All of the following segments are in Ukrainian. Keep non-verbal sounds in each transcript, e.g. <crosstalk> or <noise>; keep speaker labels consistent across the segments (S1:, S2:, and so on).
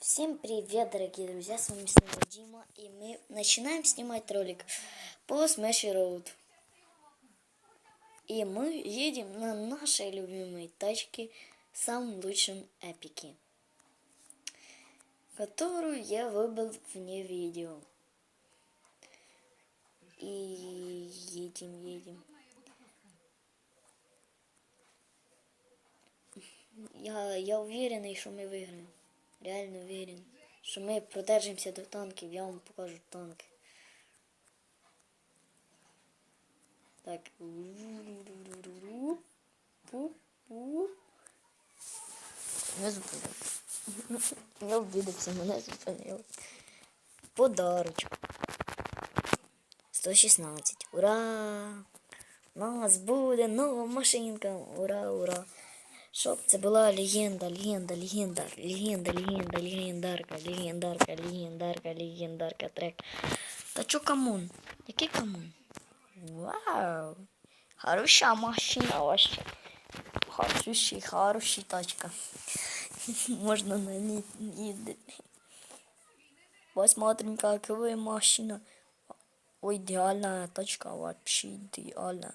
S1: Всем привет, дорогие друзья, с вами снова Дима, и мы начинаем снимать ролик по Smash Road. И мы едем на нашей любимой тачке, самом лучшем эпике, которую я выбрал вне видео. И едем, едем. Я, я уверенный, что мы выиграем. Реально уверен, що ми продержимося до танків, я вам покажу танки. Так. Не зупинив. Я обідався, мене зупинили. Подарочок. 116. Ура! У нас буде нова машинка. Ура, ура! Щоб це була легенда, легенда, легенда, легенда, легенда, легендарка, легендарка, легендарка, легендарка, трек. Та чо камон? Який камон? Вау! Хороша машина вообще. Хороший, хороший тачка. <laughs> Можно на ней ездить. Посмотрим, какая машина. Ой, идеальная тачка, вообще идеальная.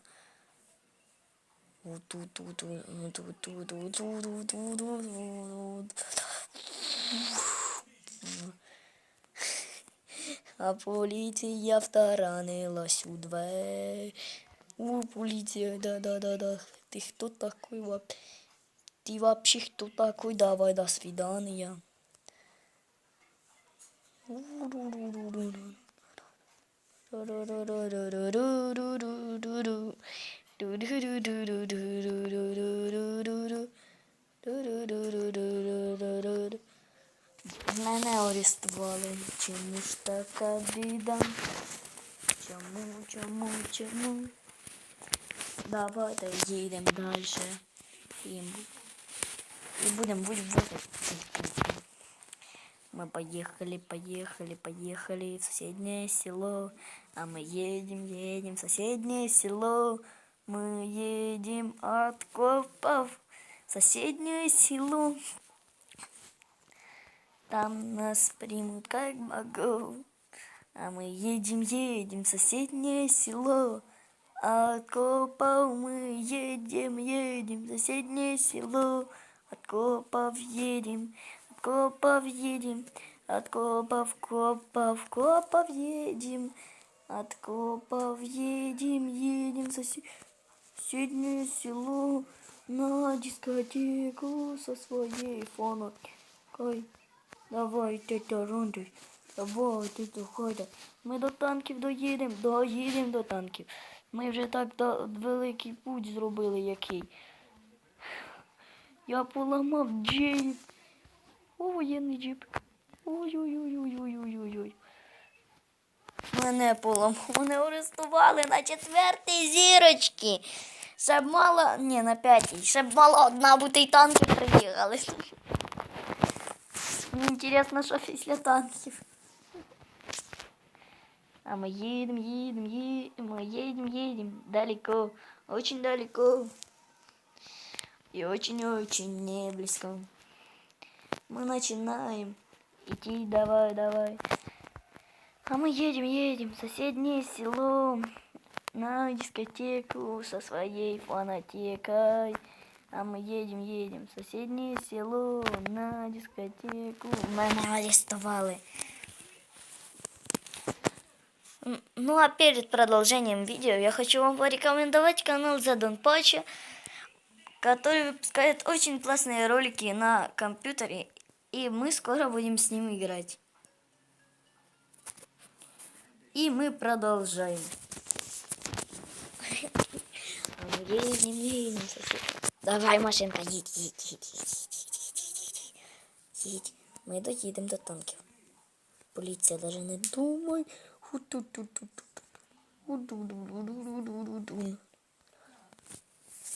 S1: А поліція втаранилась у двері. У, поліція, да-да-да-да. Ти хто такой? Ты вообще кто такой? Давай, до свидания. Мене арестували. Чому ж така біда? Чому, чому, чому? Давайте їдемо далі. І, і будемо вивозити. Мы поехали, поехали, поехали в соседнее село. А мы едем, едем в соседнее село. Мы едем от копов в соседнее село. Там нас примут как богов. А мы едем, едем в соседнее село. От копов мы едем, едем в соседнее село. От копов едем, от копов едем, от копов, копов, копов едем. От копов едем, едем в сосед- соседнее село на дискотеку со своей фанатикой. Давай, тетя Ронда, давай, тетя Хайда. Ми до танків доїдемо, доїдемо до танків. Ми вже так да- великий путь зробили який. Я поламав джип. О, воєнний джип. Ой-ой-ой-ой-ой-ой-ой. Мене поламав. Мене арестували на четвертій зірочці. Ще б мало, ні, на п'ятій. Ще б мало одна бути й танки приїхали. Мені інтересно, що після танків. А мы едем, едем, едем, мы едем, едем далеко, очень далеко. И очень-очень не близко. Мы начинаем идти, давай, давай. А мы едем, едем в соседнее село на дискотеку со своей фанатекой. А мы едем, едем в соседнее село на дискотеку. Меня арестовали. Ну а перед продолжением видео я хочу вам порекомендовать канал Задон Пача, который выпускает очень классные ролики на компьютере, и мы скоро будем с ним играть. И мы продолжаем. Едем, едем, сосед. Давай, машинка, едь, едь, їдь, їдь, їдь, їдь, їдь. Ми доїдемо до танків. Поліція даже не думай.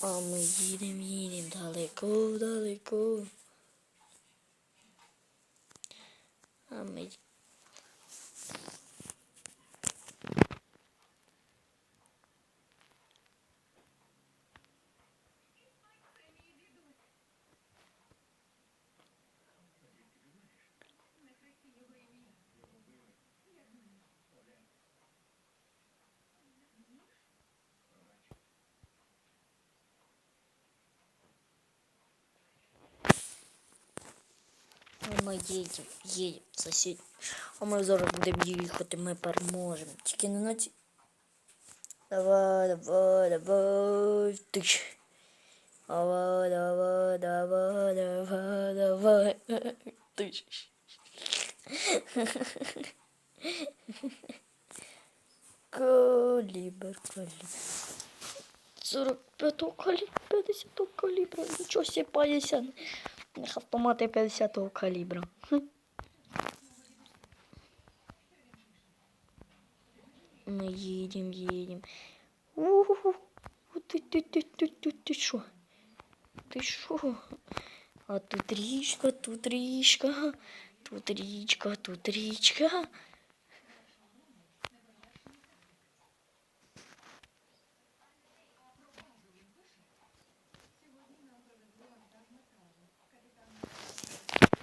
S1: А мы їдемо, їдемо далеко, далеко. А ми ми їдемо, їдемо, сусід. А ми зараз будемо їхати, ми переможемо. Тільки не на ці. Давай, давай, давай. Тиш. Давай, давай, давай, давай, давай. Тиш. Калібр, калібр. 45-го калібра, 50-го калібра. Нічого себе 50. Них автомати 50-го калібра. Ми їдемо, їдемо. Уху. Ти, ти, ти, ти, ти, ти? Ти що? А тут річка, тут річка, тут річка, тут річка.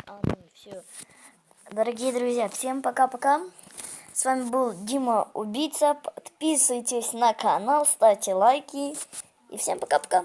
S1: А, ну, все. Дорогие друзья, всем пока-пока. С вами был Дима Убийца. Подписывайтесь на канал, ставьте лайки. И всем пока-пока.